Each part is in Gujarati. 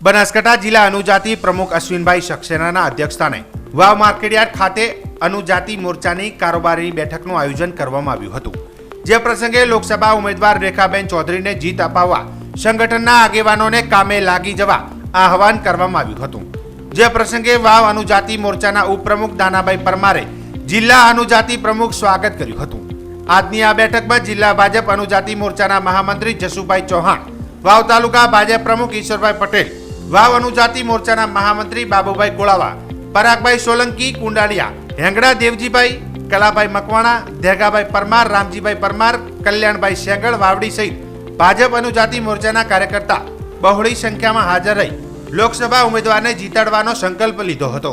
બનાસકાંઠા જિલ્લા અનુજાતિ પ્રમુખ અશ્વિનભાઈ સક્સેનાના અધ્યક્ષસ્થાને વાવ માર્કેટયાર્ડ ખાતે અનુજાતિ મોરચાની કારોબારી બેઠકનું આયોજન કરવામાં આવ્યું હતું. જે પ્રસંગે લોકસભા ઉમેદવાર રેખાબેન ચૌધરીને જીત અપાવવા સંગઠનના આગેવાનોને કામે લાગી જવા આહવાન કરવામાં આવ્યું હતું. જે પ્રસંગે વાવ અનુજાતિ મોરચાના ઉપપ્રમુખ દાનાભાઈ પરમારે જિલ્લા અનુજાતિ પ્રમુખ સ્વાગત કર્યું હતું. આજની આ બેઠકમાં જિલ્લા ભાજપ અનુજાતિ મોરચાના મહામંત્રી જસુભાઈ ચૌહાણ, વાવ તાલુકા ભાજપ પ્રમુખ ઈશ્વરભાઈ પટેલ વાવ અનુજાતિ મોરચાના મહામંત્રી બાબુભાઈ કોળાવા, પરાગભાઈ સોલંકી કુંડાળિયા, હેંગડા દેવજીભાઈ, કલાભાઈ મકવાણા, ધેગાભાઈ પરમાર, રામજીભાઈ પરમાર, કલ્યાણભાઈ શેગળ વાવડી સહિત ભાજપ અનુજાતિ મોરચાના કાર્યકર્તા બહોળી સંખ્યામાં હાજર રહી લોકસભા ઉમેદવારને જીતાડવાનો સંકલ્પ લીધો હતો.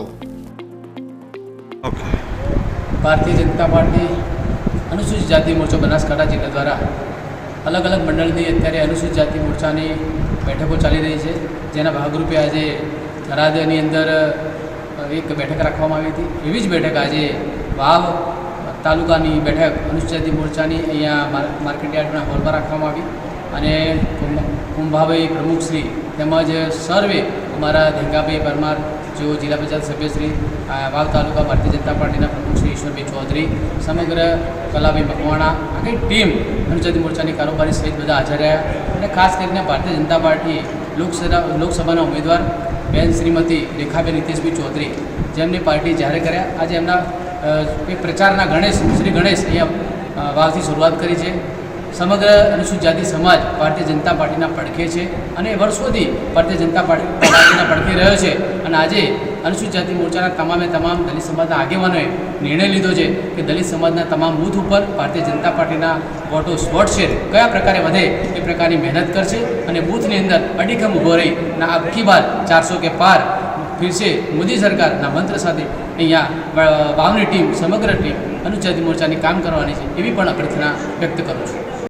ભારતીય જનતા પાર્ટી અનુસૂચિત જાતિ મોરચો બનાસકાંઠા જિલ્લા દ્વારા અલગ અલગ મંડળની અત્યારે અનુસૂચિત જાતિ મોરચાની બેઠકો ચાલી રહી છે. જેના ભાગરૂપે આજે થરાદની અંદર એક બેઠક રાખવામાં આવી હતી. એવી જ બેઠક આજે વાવ તાલુકાની બેઠક અનુસૂચિત જાતિ મોરચાની અહીંયા માર- માર્કેટ યાર્ડના હોલમાં રાખવામાં આવી. અને કુંભ- કુંભાભાઈ પ્રમુખશ્રી તેમજ સર્વે અમારા ધીંગાભાઈ પરમાર, જેઓ જિલ્લા પંચાયત સભ્યશ્રી વાવ તાલુકા ભારતીય જનતા પાર્ટીના પ્રમુખ શ્રી ઈશ્વરભાઈ ચૌધરી, સમગ્ર કલાભાઈ મકવાણા આખી ટીમ અનુજાતિ મોરચાની કારોબારી સહિત બધા હાજર રહ્યા અને ખાસ કરીને ભારતીય જનતા પાર્ટી લોકસભા, લોકસભાના ઉમેદવાર બેન શ્રીમતી રેખાબેન નીતિશભાઈ ચૌધરી જેમની પાર્ટી જાહેર કર્યા. આજે એમના પ્રચારના ગણેશ, શ્રી ગણેશ અહીંયા વાવથી શરૂઆત કરી છે. સમગ્ર અનુસૂચિત જાતિ સમાજ ભારતીય જનતા પાર્ટીના પડખે છે અને વર્ષોથી ભારતીય જનતા પાર્ટીના પડખે રહ્યો છે. અને આજે અનુસૂચિત જાતિ મોરચાના તમામે તમામ દલિત સમાજના આગેવાનોએ નિર્ણય લીધો છે કે દલિત સમાજના તમામ બૂથ ઉપર ભારતીય જનતા પાર્ટીના વોટો સ્પોટ શેર કયા પ્રકારે વધે એ પ્રકારની મહેનત કરશે અને બૂથની અંદર અડીખમ ઊભો રહી અને આખી બાર ચારસો કે પાર ફિરશે મોદી સરકારના મંત્ર સાથે અહીંયા વાવની ટીમ, સમગ્ર ટીમ અનુસૂચિત મોરચાની કામ કરવાની છે એવી પણ અભ્યર્થના વ્યક્ત કરું છું.